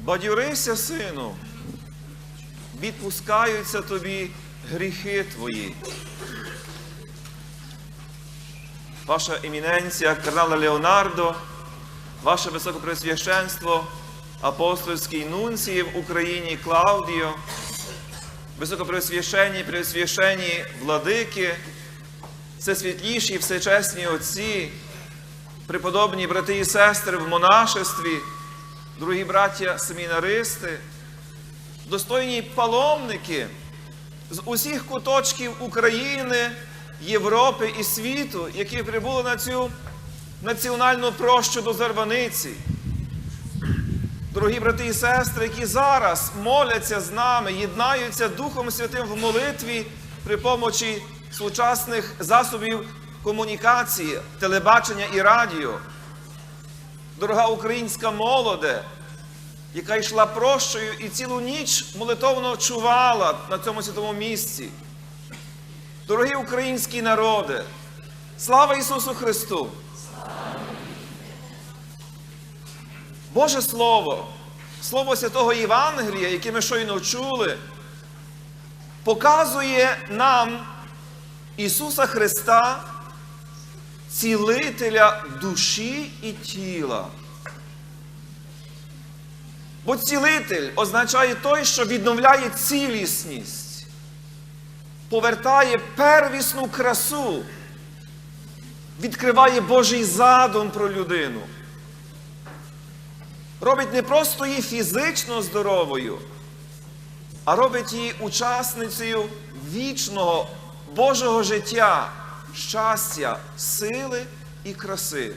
Бадьорися, сину, відпускаються тобі гріхи твої. Ваша еміненція, кардинала Леонардо, ваше високопресвященство, апостольський нунції в Україні Клаудіо, високопресвященні, пресвященні владики, всесвітліші, всечесні отці, преподобні брати і сестри в монашестві, дорогі браття семінаристи, достойні паломники з усіх куточків України, Європи і світу, які прибули на цю національну прощу до Зарваниці. Дорогі брати і сестри, які зараз моляться з нами, єднаються Духом Святим в молитві при помочі сучасних засобів комунікації, телебачення і радіо. Дорога українська молоде, яка йшла прощою і цілу ніч молитовно чувала на цьому святому місці. Дорогі українські народи, слава Ісусу Христу! Боже Слово, Слово Святого Євангелія, яке ми щойно чули, показує нам Ісуса Христа, цілителя душі і тіла. Бо цілитель означає той, що відновляє цілісність, повертає первісну красу, відкриває Божий задум про людину. Робить не просто її фізично здоровою, а робить її учасницею вічного Божого життя, щастя, сили і краси.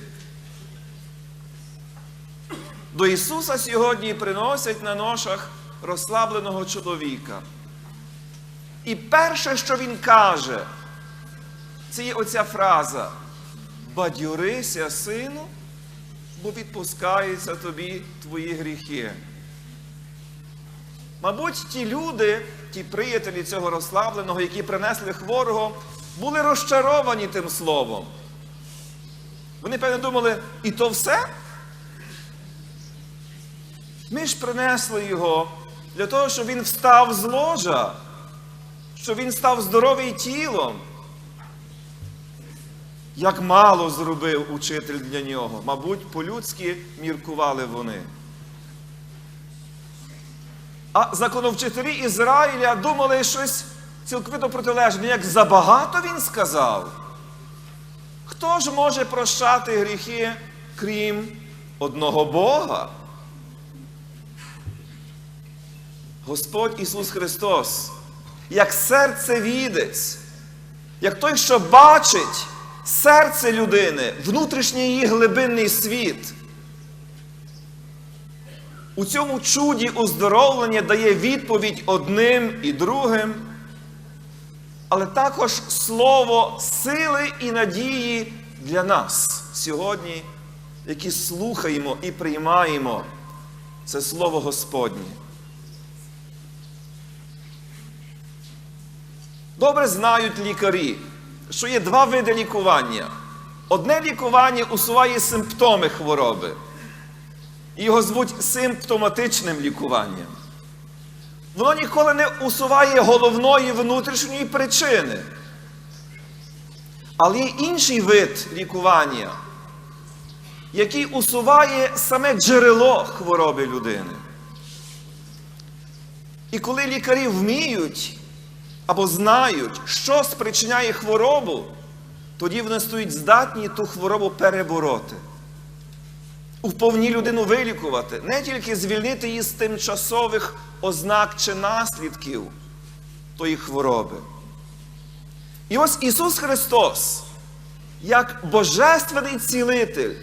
До Ісуса сьогодні приносять на ношах розслабленого чоловіка. І перше, що Він каже, це є оця фраза: Бадьорися, сину, бо відпускаються тобі твої гріхи. Мабуть, ті люди, ті приятелі цього розслабленого, які принесли хворого, були розчаровані тим словом. Вони, певно, думали, і то все? Ми ж принесли його для того, щоб він встав з ложа, щоб він став здоровий тілом. Як мало зробив учитель для нього, мабуть, по-людськи міркували вони. А законовчителі Ізраїля думали щось цілковито протилежне, як забагато він сказав. Хто ж може прощати гріхи, крім одного Бога? Господь Ісус Христос, як серцевідець, як той, що бачить серце людини, внутрішній її глибинний світ. У цьому чуді оздоровлення дає відповідь одним і другим, але також слово сили і надії для нас сьогодні, які слухаємо і приймаємо це Слово Господнє. Добре знають лікарі, що є два види лікування. Одне лікування усуває симптоми хвороби. Його звуть симптоматичним лікуванням. Воно ніколи не усуває головної внутрішньої причини. Але є інший вид лікування, який усуває саме джерело хвороби людини. І коли лікарі вміють або знають, що спричиняє хворобу, тоді вони стають здатні ту хворобу перебороти. Вповні людину вилікувати, не тільки звільнити її з тимчасових ознак чи наслідків тої хвороби. І ось Ісус Христос, як Божественний цілитель,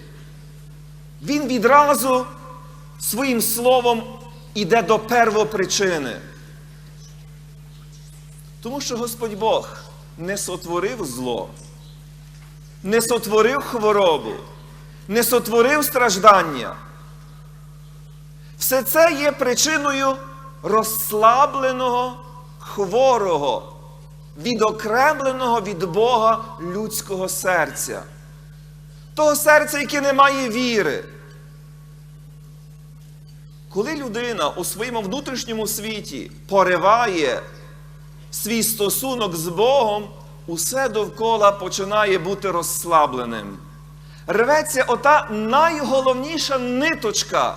Він відразу своїм словом іде до первопричини. Тому що Господь Бог не сотворив зло, не сотворив хворобу, не сотворив страждання. Все це є причиною розслабленого, хворого відокремленого від Бога людського серця. Того серця, яке не має віри. Коли людина у своєму внутрішньому світі пориває свій стосунок з Богом, усе довкола починає бути розслабленим. Рветься ота найголовніша ниточка,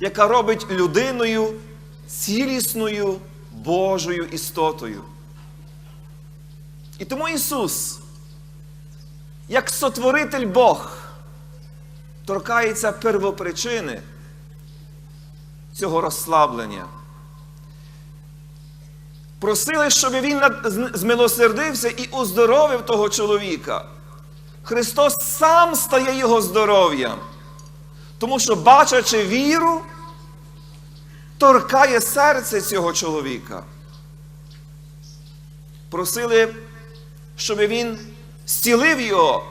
яка робить людиною цілісною Божою істотою. І тому Ісус, як сотворитель Бог, торкається первопричини цього розслаблення. Просили, щоб він змилосердився і оздоровив того чоловіка. Христос сам стає його здоров'ям, тому що, бачачи віру, торкає серце цього чоловіка. Просили, щоб він зцілив його.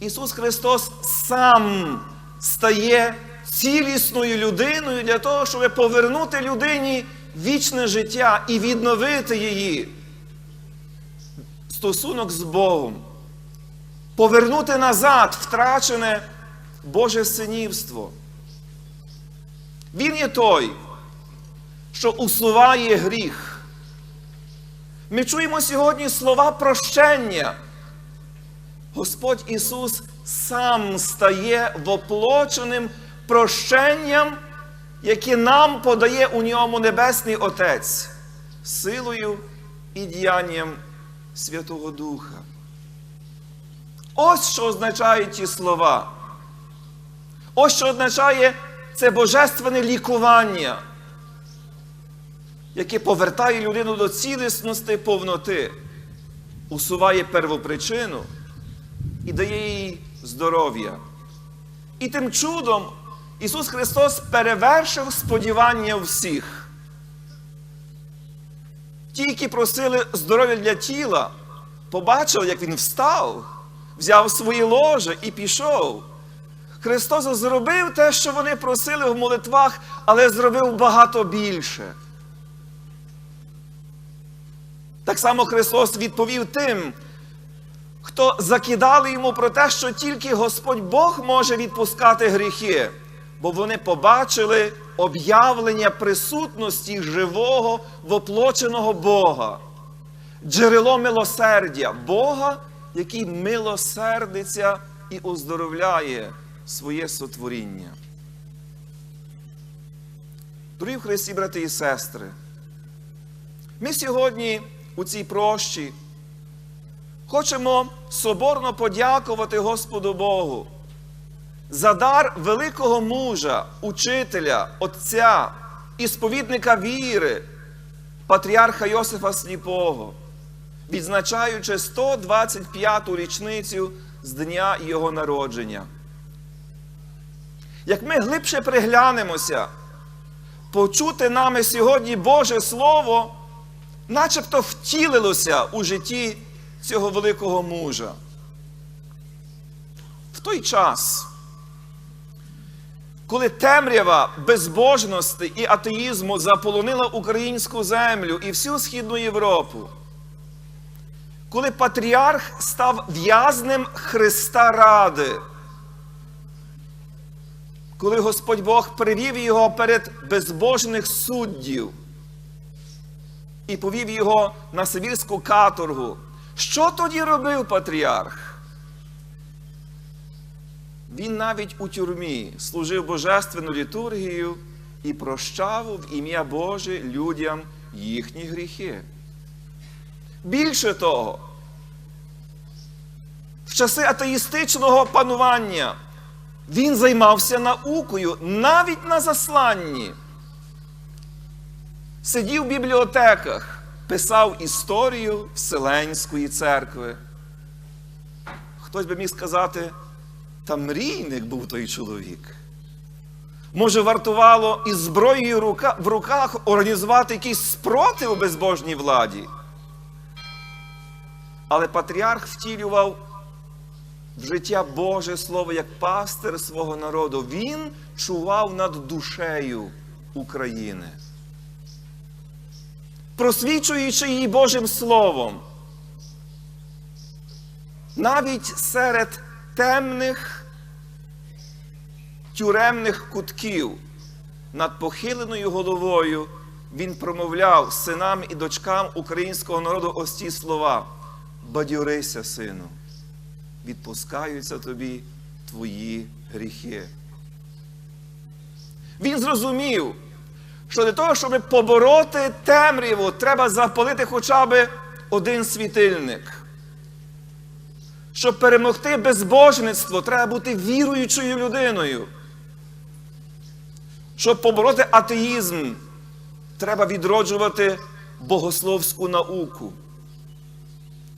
Ісус Христос сам стає цілісною людиною для того, щоб повернути людині вічне життя і відновити її стосунок з Богом, повернути назад втрачене Боже синівство. Він є той, що усуває гріх. Ми чуємо сьогодні слова прощення. Господь Ісус сам стає воплоченим прощенням, яке нам подає у ньому Небесний Отець, силою і діянням Святого Духа. Ось що означають ті слова. Ось що означає це божественне лікування, яке повертає людину до цілісності повноти, усуває первопричину і дає їй здоров'я. І тим чудом Ісус Христос перевершив сподівання всіх. Ті, які просили здоров'я для тіла, побачили, як Він встав, взяв свої ложе і пішов. Христос зробив те, що вони просили в молитвах, але зробив багато більше. Так само Христос відповів тим, хто закидали йому про те, що тільки Господь Бог може відпускати гріхи, бо вони побачили об'явлення присутності живого воплоченого Бога, джерело милосердя, Бога, який милосердиться і оздоровляє своє сотворіння. Дорогі в Христі, брати і сестри, ми сьогодні у цій прощі хочемо соборно подякувати Господу Богу за дар великого мужа, учителя, отця і сповідника віри, патріарха Йосифа Сліпого, відзначаючи 125-ту річницю з дня його народження. Як ми глибше приглянемося, почути нами сьогодні Боже Слово, начебто втілилося у житті цього великого мужа. В той час, коли темрява безбожності і атеїзму заполонила українську землю і всю Східну Європу, коли патріарх став в'язнем Христа Ради, коли Господь Бог привів його перед безбожних суддів і повів його на Сибірську каторгу, що тоді робив патріарх? Він навіть у тюрмі служив божественну літургію і прощав в ім'я Боже людям їхні гріхи. Більше того, в часи атеїстичного панування він займався наукою навіть на засланні. Сидів в бібліотеках, писав історію Вселенської церкви. Хтось би міг сказати, та мрійник був той чоловік. Може, вартувало із зброєю в руках організувати якийсь спротив безбожній владі. Але патріарх втілював в життя Боже Слово як пастир свого народу. Він чував над душею України. просвічуючи її Божим Словом. Навіть серед темних тюремних кутків над похиленою головою він промовляв синам і дочкам українського народу ось ці слова: Бадьорися, сину, відпускаються тобі твої гріхи. Він зрозумів, що для того, щоб побороти темряву, треба запалити хоча б один світильник. Щоб перемогти безбожництво, треба бути віруючою людиною. Щоб побороти атеїзм, треба відроджувати богословську науку.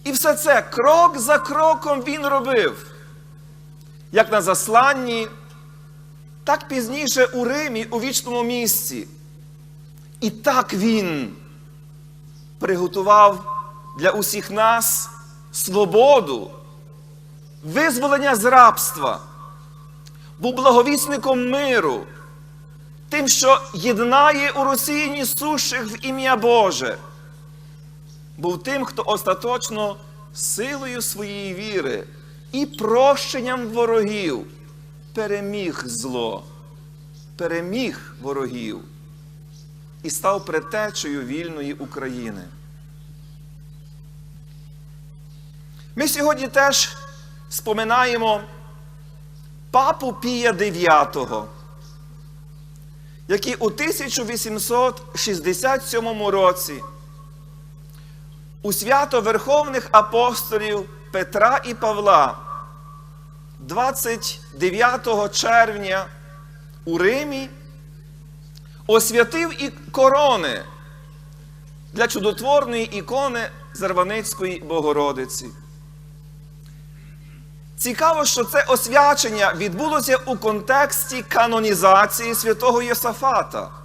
І все це крок за кроком він робив. Як на засланні, так пізніше у Римі, у вічному місці. І так він приготував для усіх нас свободу, визволення з рабства, був благовісником миру, тим, що єднає у Росії сущих в ім'я Боже, був тим, хто остаточно силою своєї віри і прощенням ворогів переміг зло, переміг ворогів і став предтечею вільної України. Ми сьогодні теж споминаємо папу Пія IX, який у 1867 році у свято Верховних апостолів Петра і Павла 29 червня у Римі освятив і корони для чудотворної ікони Зарваницької Богородиці. Цікаво, що це освячення відбулося у контексті канонізації святого Йосафата.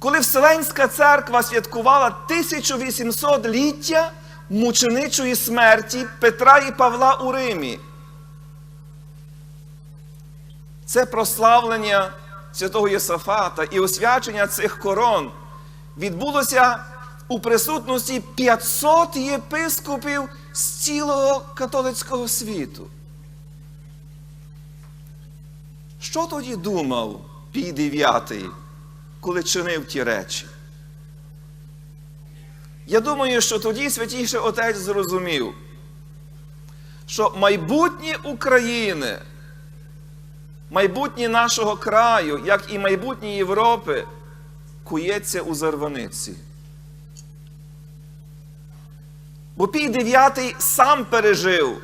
Коли Вселенська церква святкувала 1800-ліття мученичої смерті Петра і Павла у Римі. Це прославлення святого Єсафата і освячення цих корон відбулося у присутності 500 єпископів з цілого католицького світу. Що тоді думав Пій дев'ятий, коли чинив ті речі? Я думаю, що тоді святійший Отець зрозумів, що майбутнє України, майбутнє нашого краю, як і майбутнє Європи, кується у зарваниці. Бо Пій дев'ятий сам пережив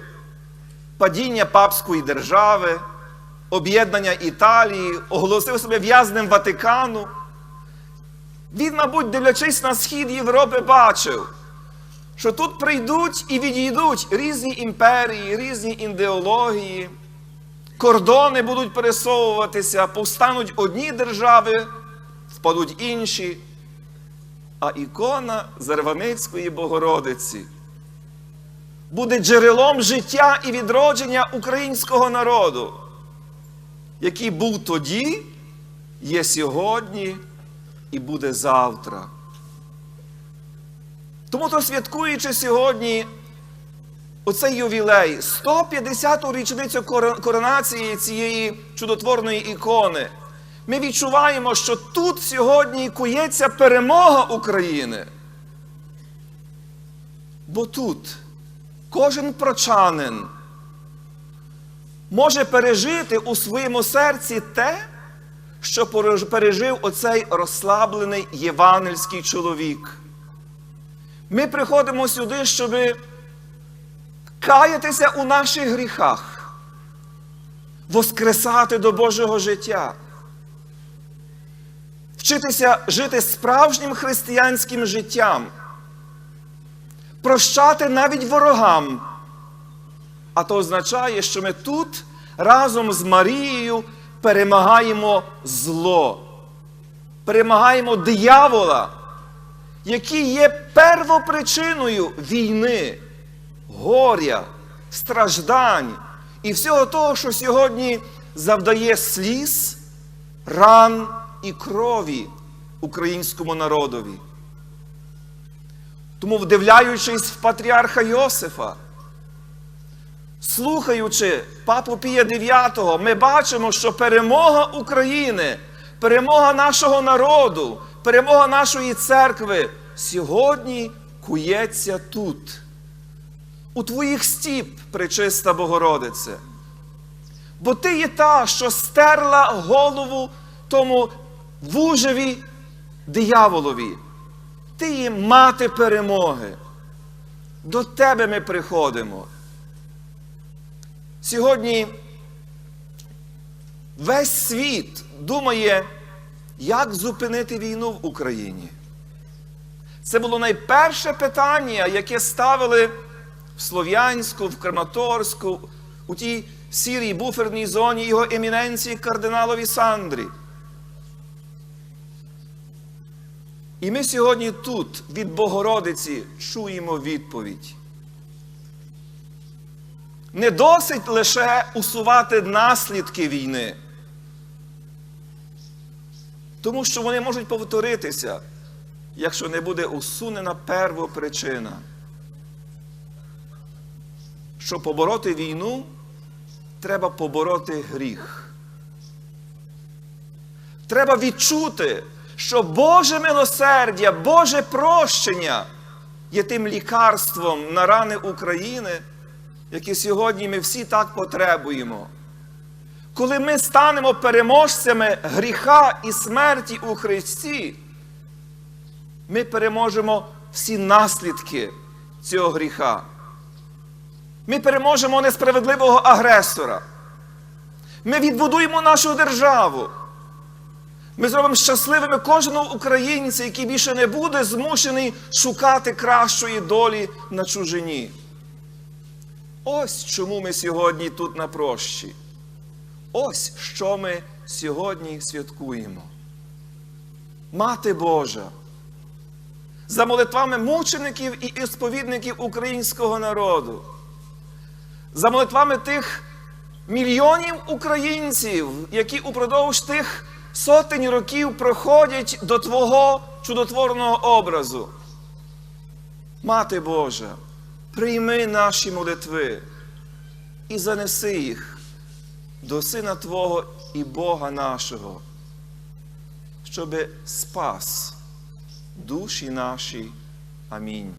падіння папської держави, об'єднання Італії, оголосив себе в'язнем Ватикану. Він, мабуть, дивлячись на схід Європи, бачив, що тут прийдуть і відійдуть різні імперії, різні ідеології, кордони будуть пересовуватися, повстануть одні держави, впадуть інші. А ікона Зарваницької Богородиці буде джерелом життя і відродження українського народу, який був тоді, є сьогодні і буде завтра. Тому то святкуючи сьогодні оцей ювілей, 150-ту річницю коронації цієї чудотворної ікони, ми відчуваємо, що тут сьогодні кується перемога України. Бо тут кожен прочанин може пережити у своєму серці те, що пережив оцей розслаблений євангельський чоловік. Ми приходимо сюди, щоб каятися у наших гріхах, воскресати до Божого життя, вчитися жити справжнім християнським життям, прощати навіть ворогам. А то означає, що ми тут разом з Марією перемагаємо зло, перемагаємо диявола, який є первопричиною війни, горя, страждань і всього того, що сьогодні завдає сліз, ран і крові українському народові. Тому, вдивляючись в патріарха Йосифа, слухаючи Папу Пія IX, ми бачимо, що перемога України, перемога нашого народу, перемога нашої церкви сьогодні кується тут, у твоїх стіп, пречиста Богородице. Бо ти є та, що стерла голову тому вужеві дияволові. Ти є мати перемоги. До тебе ми приходимо. Сьогодні весь світ думає, як зупинити війну в Україні. Це було найперше питання, яке ставили в Слов'янську, в Краматорську, у тій сірій буферній зоні його еміненції кардиналові Сандрі. І ми сьогодні тут від Богородиці чуємо відповідь. Не досить лише усувати наслідки війни, тому що вони можуть повторитися, якщо не буде усунена первопричина. Щоб побороти війну, треба побороти гріх. Треба відчути, що Боже милосердя, Боже прощення є тим лікарством на рани України, які сьогодні ми всі так потребуємо. Коли ми станемо переможцями гріха і смерті у Христі, ми переможемо всі наслідки цього гріха. Ми переможемо несправедливого агресора. Ми відбудуємо нашу державу. Ми зробимо щасливими кожного українця, який більше не буде змушений шукати кращої долі на чужині. Ось чому ми сьогодні тут на прощі. Ось що ми сьогодні святкуємо. Мати Божа. За молитвами мучеників і сповідників українського народу. За молитвами тих мільйонів українців, які упродовж тих сотень років проходять до Твого чудотворного образу. Мати Божа, прийми наші молитви і занеси їх до Сина Твого і Бога нашого, щоби спас душі наші. Амінь.